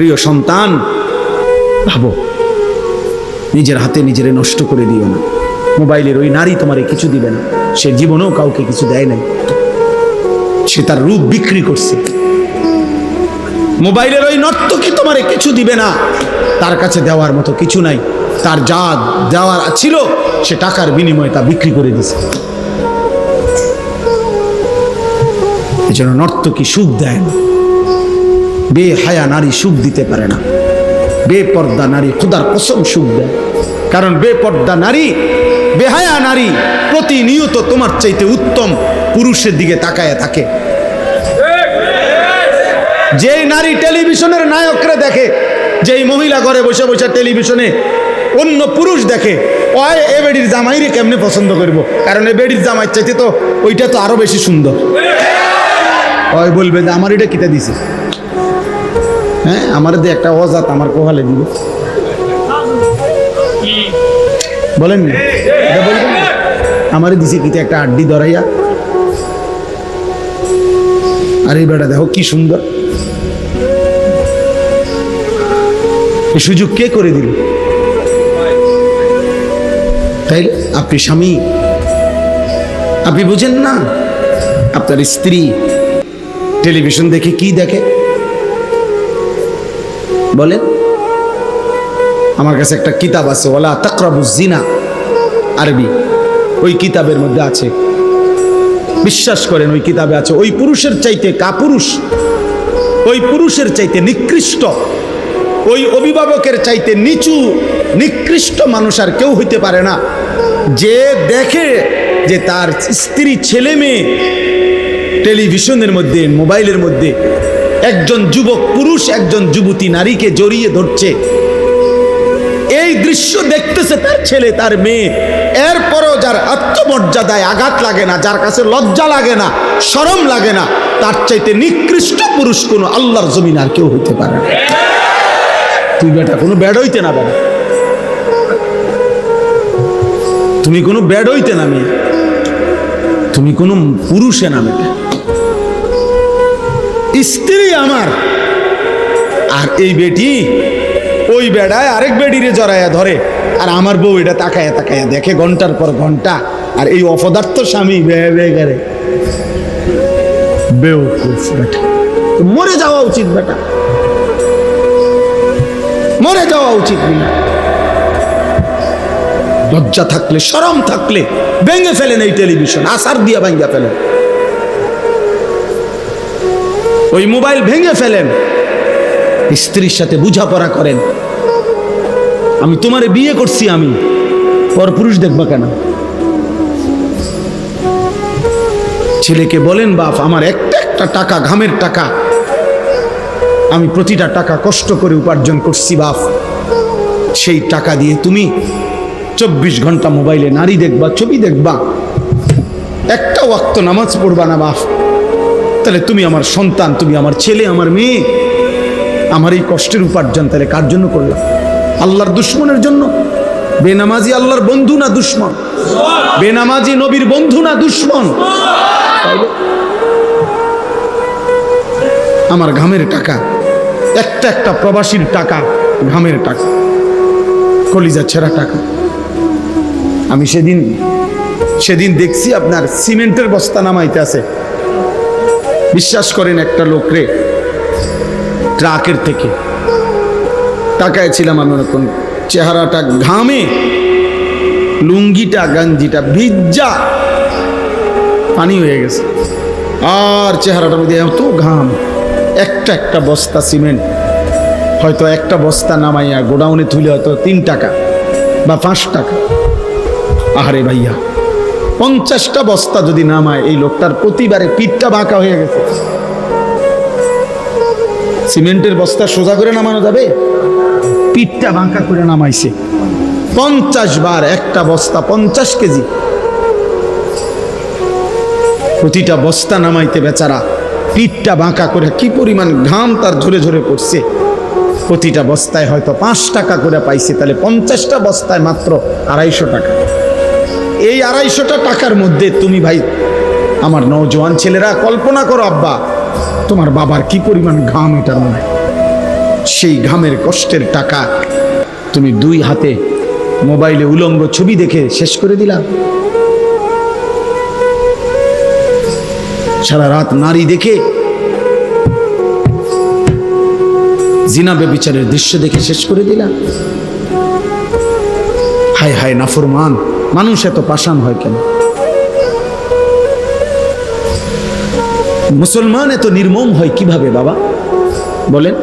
প্রিয় সন্তান, ভাবো, নিজের হাতে নিজেরে নষ্ট করে দিও না। মোবাইলের ওই নারী তোমারে কিছু দিবে না। সে জীবনেও কাউকে কিছু দেয় নাই। সে তার রূপ বিক্রি করছে। মোবাইলের ওই নর্তকী তোমারে কিছু দিবে না। তার কাছে দেওয়ার মতো কিছু নাই। তার যা দেওয়ার ছিল, সে টাকার বিনিময়ে তা বিক্রি করে দিছে। এই জন্য নর্তকী সুখ দেয় না। বেহায়া নারী সুখ দিতে পারে না। বেপর্দা নারী খুদার কসম সুখ দেয়। কারণ বেপর্দা নারী, বেহায়া নারী প্রতিনিয়ত তোমার চাইতে উত্তম পুরুষের দিকে তাকায় থাকে। যেই নারী টেলিভিশনের নায়করা দেখে, যেই মহিলা ঘরে বসে বসে টেলিভিশনে অন্য পুরুষ দেখে ওই এ বেডির জামাইরে কেমনে পছন্দ করব? কারণ এ বেডির জামাই চাইতে তো ওইটা তো আরও বেশি সুন্দর। ওই বলবে যে, আমার এটা কিতা দিছে? হ্যাঁ আমার দিয়ে একটা অজাত, আমার কোহালে দিব। বলেন না? দিছে কিতা একটা আড্ডি ধরাইয়া। আর এই বেটা দেখো কি সুন্দর। সুযোগ কে করে দিল? তাই আপনি স্বামী। আপনি বুঝেন না, আপনার স্ত্রী টেলিভিশন দেখে কি দেখে? বলেন। আমার কাছে একটা কিতাব আছে ওলা তাকরাবু জিনা, আরবি। ওই কিতাবের মধ্যে আছে। বিশ্বাস করেন, ওই কিতাবে আছে। ওই পুরুষের চাইতে কাপুরুষ, ওই পুরুষের চাইতে নিকৃষ্ট, ওই অভিভাবকের চাইতে নিচু, নিকৃষ্ট মানুষ আর কেউ হইতে পারে না। যে দেখে যে তার স্ত্রী, ছেলে মেয়ে, টেলিভিশনের মধ্যে, মোবাইলের মধ্যে একজন যুবক পুরুষ, একজন যুবতী নারীকে জড়িয়ে ধরছে। এই দৃশ্য দেখতেছে তার ছেলে, তার মেয়ে। এরপরও যার আত্মমর্যাদায় আঘাত লাগে না, যার কাছে লজ্জা লাগে না, শরম লাগে না, তার চাইতে নিকৃষ্ট পুরুষ কোনো আল্লাহর জমিন আর কেউ হইতে পারে না। তুই বেটা, কোনো ব্যাড হইতে না বেটা তুমি কোনো ব্যাড হইতে না, মেয়ে। তুমি কোনো পুরুষে না বেটা স্ত্রী আমার। আর এই বেটি, ওই বেড়ায় আরেক বেডিরে জড়াইয়া ধরে। আর আমার বউ এটা তাকায়া তাকায়া দেখে ঘণ্টার পর ঘণ্টা। আর এই অপদার্থ স্বামী বে বে করে। বেউকুফ বেটা। মরে যাওয়া উচিত বেটা। মরে যাওয়া উচিত লজ্জা থাকলে, শরম থাকলে ভেঙে ফেলেন এই টেলিভিশন। আসার দিয়া ভেঙে ফেলেন। ওই মোবাইল ভেঙে ফেলেন। স্ত্রীর সাথে বুঝাপড়া করেন। আমি তোমারে বিয়ে করছি আমি, পর পুরুষ দেখবা কেন? ছেলেকে বলেন, বাপ, আমার একটা একটা টাকা, ঘামের টাকা। আমি প্রতিটা টাকা কষ্ট করে উপার্জন করছি, বাপ। সেই টাকা দিয়ে তুমি চব্বিশ ঘণ্টা মোবাইলে নারী দেখবা, ছবি দেখবা। একটা ওয়াক্ত নামাজ পড়বা না, বাপ। তাহলে তুমি আমার সন্তান, তুমি আমার ছেলে, আমার মেয়ে। আমার এই কষ্টের উপার্জন তাহলে কার জন্য করলাম? আল্লাহর দুশ্মনের জন্য। বেনামাজি আল্লাহর বন্ধু না দুশ্মন? বেনামাজি নবীর বন্ধু না দুশ্মন? আমার ঘামের টাকা, একটা একটা প্রবাসীর টাকা, ঘামের টাকা, কলিজা ছেঁড়া টাকা। আমি সেদিন সেদিন দেখছি আপনার সিমেন্টের বস্তা নামাইতে আছে। বিশ্বাস করেন একটা লোকরে ট্রাকের থেকে। টাকায় ছিলাম আমি এখন চেহারাটা ঘামে, লুঙ্গিটা, গাঞ্জিটা ভিজ্জা পানি হয়ে গেছে। আর চেহারাটার মধ্যে এত ঘাম, একটা একটা বস্তা সিমেন্ট, হয়তো একটা বস্তা নামাইয়া গোডাউনে তুলে হয়তো তিন টাকা বা পাঁচ টাকা। আহারে ভাইয়া পঞ্চাশটা বস্তা যদি নামায়, এই লোকটার প্রতিবারে পিঠটা বাঁকা হয়ে গেছে। সিমেন্টের বস্তা সোজা করে নামানো যাবে? পিঠটা বাঁকা করে নামাইছে। পঞ্চাশ বার একটা বস্তা পঞ্চাশ কেজি। প্রতিটা বস্তা নামাইতে বেচারা পিঠটা বাঁকা করে কি পরিমাণ ঘাম তার ঝরে ঝরে পড়ছে। প্রতিটা বস্তায় হয়তো পাঁচ টাকা করে পাইছে, তাহলে পঞ্চাশটা বস্তায় মাত্র আড়াইশো টাকা। এই আড়াইশোটা টাকার মধ্যে তুমি ভাই আমার নওজোয়ান ছেলেরা, কল্পনা করো আব্বা, তোমার বাবার কি পরিমাণ ঘাম এটার মধ্যে? সেই ঘামের কষ্টের টাকা তুমি দুই হাতে মোবাইলে উলঙ্গ ছবি দেখে শেষ করে দিলা। সারা রাত নারী দেখে, জিনা বেবিচারের দৃশ্য দেখে শেষ করে দিলা। হায় হায় নাফরমান মানুষ এত পাষাণ হয় কেন? মুসলমান এত নির্মম হয় কীভাবে, বাবা? বলেন,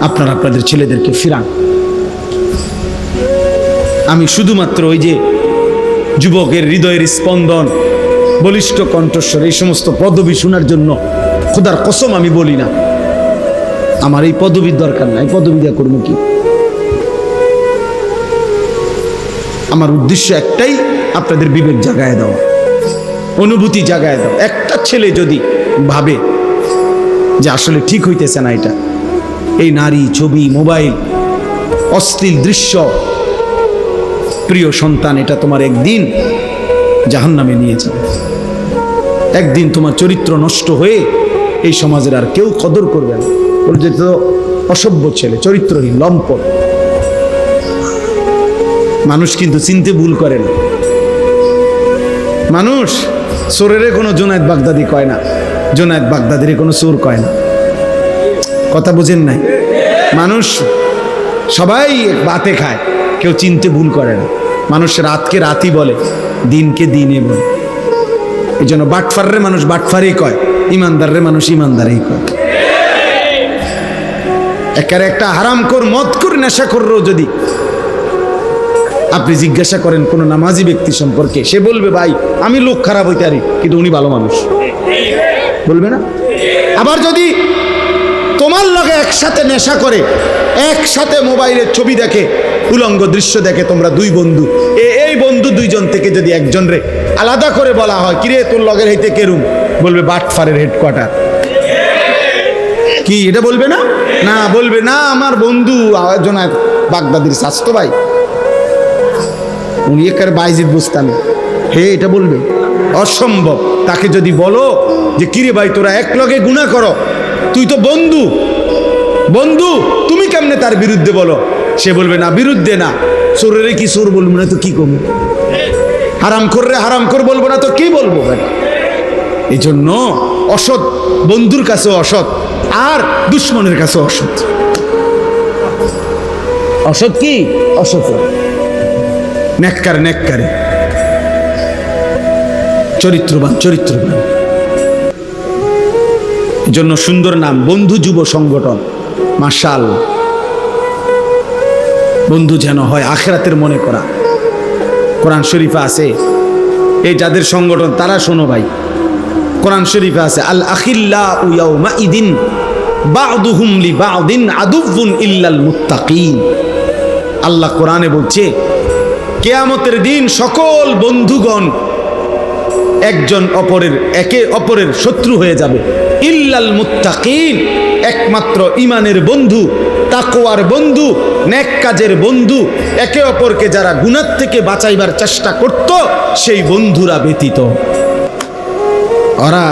আপনারা আপনাদের ছেলেদেরকে ফিরান। আমি শুধুমাত্র ওই যে যুবকের হৃদয়ের স্পন্দন, বলিষ্ঠ কণ্ঠস্বর, এই সমস্ত পদবি শোনার জন্য খোদার কসম আমি বলি না। আমার এই পদবীর দরকার নাই। পদবি দেওয়া করব কি? আমার উদ্দেশ্য একটাই, আপনাদের বিবেক জাগায় দেওয়া। অনুভূতি জাগায় দাও একটা ছেলে যদি ভাবে যে আসলে ঠিক হইতেছে না এটা, এই নারী, ছবি, মোবাইল, অশ্লীল দৃশ্য, প্রিয় সন্তান, এটা তোমার একদিন জাহান নামে নিয়ে যাবে। একদিন তোমার চরিত্র নষ্ট হয়ে এই সমাজের আর কেউ কদর করবে না। বলে যে তো অসভ্য ছেলে, চরিত্রহীন, লম্পট। মানুষ কিন্তু চিনতে ভুল করে না। মানুষ সোরেরে কোনো জোনায়দ বাগদাদি কয় না, জোনায়দ বাগদাদির কোনো সুর কয় না। কথা বুঝেন নাই? মানুষ সবাই বাতে খায়, কেউ চিনতে ভুল করে না। মানুষ রাতকে রাতই বলে, দিনকে দিনে বলে। এই জন্য বাটফাররে মানুষ বাটফারেই কয়, ইমানদাররে মানুষ ইমানদারেই কয়। একারে একটা কর নেশা করলেও যদি আপনি জিজ্ঞাসা করেন কোনো নামাজি ব্যক্তি সম্পর্কে, সে বলবে, ভাই, আমি লোক খারাপ হইতে পারি, কিন্তু উনি ভালো মানুষ। বলবে না? আবার যদি তোমার লগে একসাথে নেশা করে, একসাথে মোবাইলের ছবি দেখে, উলঙ্গ দৃশ্য দেখে তোমরা দুই বন্ধু এই বন্ধু দুইজন থেকে যদি একজন রে আলাদা করে বলা হয়, কিরে, তোর লগের হইতে কেরুম বলবে, বাটফারের হেডকোয়ার্টার কি, এটা বলবে না? না, বলবে, না, আমার বন্ধু জনা বাগদাদির স্বাস্থ্য ভাই। উনি একার বাইজিদ বুঝতাম হে এটা বলবে? অসম্ভব। তাকে যদি বলো যে কিরে ভাই তোরা এক লগে গুণা করো? তুই তো বন্ধু। বন্ধু তুমি কেমনে তার বিরুদ্ধে বলো? সে বলবে না বিরুদ্ধে না। সোরেরে কি সোর বলব না তো কি করব? হারাম কররে হারাম কর বলব না তো কি বলব বেটা এই জন্য অসৎ বন্ধুর কাছে অসৎ আর দুশ্মনের কাছে অসৎ। অসৎ কি? অসৎ। নেককার, নেককারে। চরিত্রবান চরিত্রবান। জন্য সুন্দর নাম, বন্ধু যুব সংগঠন। মার্শাল বন্ধু যেন হয় আখেরাতের মনে করা। কোরআন শরীফে আছে, এই যাদের সংগঠন, তারা শোনো ভাই। কোরআন শরীফে আছে, আল আখিল্লা উয়াউমা ইদিন বাউদুহুম লি বাউদিন আদুফুন ইল্লাল মুত্তাকিন। আল্লাহ কোরআনে বলছে কেয়ামতের দিন সকল বন্ধুগণ একজন অপরের, একে অপরের শত্রু হয়ে যাবে। ইল্লাল মুত্তাকিন, একমাত্র ইমানের বন্ধু তাকোয়ার বন্ধু, নেক কাজের বন্ধু, একে অপরকে যারা গুণার থেকে বাঁচাইবার চেষ্টা করত, সেই বন্ধুরা ব্যতীত। ওরা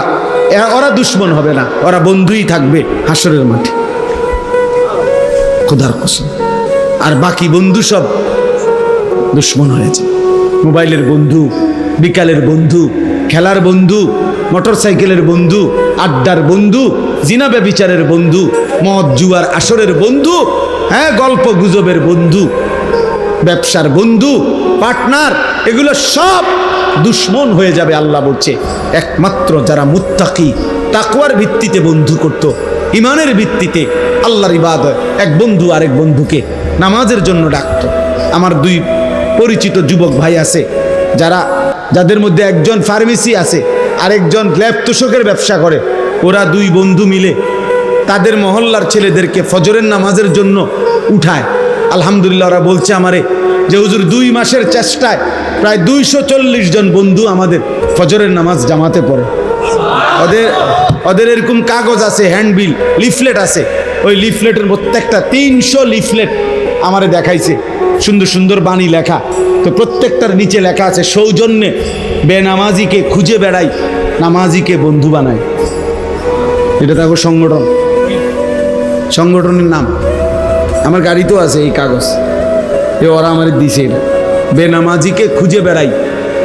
ওরা দুশ্মন হবে না, ওরা বন্ধুই থাকবে হাসরের মাঠে। খোদার কসম। আর বাকি বন্ধু সব দুশ্মন হয়েছে। মোবাইলের বন্ধু, বিকালের বন্ধু, খেলার বন্ধু মোটর সাইকেলের বন্ধু, আড্ডার বন্ধু জিনাবে বিচারের বন্ধু, মদ জুয়ার আসরের বন্ধু হ্যাঁ গল্প গুজবের বন্ধু, ব্যবসার বন্ধু, পার্টনার, এগুলো সব দুশ্মন হয়ে যাবে আল্লাহ বলছে। একমাত্র যারা মুত্তাকি তাকুয়ার ভিত্তিতে বন্ধু করত ইমানের ভিত্তিতে আল্লাহর ইবাদ এক বন্ধু আরেক বন্ধুকে নামাজের জন্য ডাকত। আমার দুই পরিচিত যুবক ভাই আছে, যারা, যাদের মধ্যে একজন ফার্মেসি আছে, আরেকজন ল্যাব তোষকের ব্যবসা করে, ওরা দুই বন্ধু মিলে তাদের মহল্লার ছেলেদেরকে ফজরের নামাজের জন্য উঠায়। আলহামদুলিল্লাহ ওরা বলছে আমারে যে, হুজুর, দুই মাসের চেষ্টায় প্রায় দুইশো চল্লিশ জন বন্ধু আমাদের ফজরের নামাজ জামাতে পড়ে। ওদের ওদের এরকম কাগজ আছে, হ্যান্ডবিল, লিফলেট আছে। ওই লিফলেটের প্রত্যেকটা তিনশো লিফলেট আমারে দেখাইছে। সুন্দর সুন্দর বাণী লেখা। তো প্রত্যেকটার নিচে লেখা আছে, সৌজন্যে বেনামাজিকে খুঁজে বেড়াই, নামাজিকে বন্ধু বানায় এটা দেখো সংগঠন। সংগঠনের নাম। আমার গাড়িতেও আছে এই কাগজ। এ ওরা আমার দিছে। বেনামাজিকে খুঁজে বেড়াই,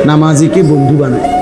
নামাজিকে বন্ধু বানায়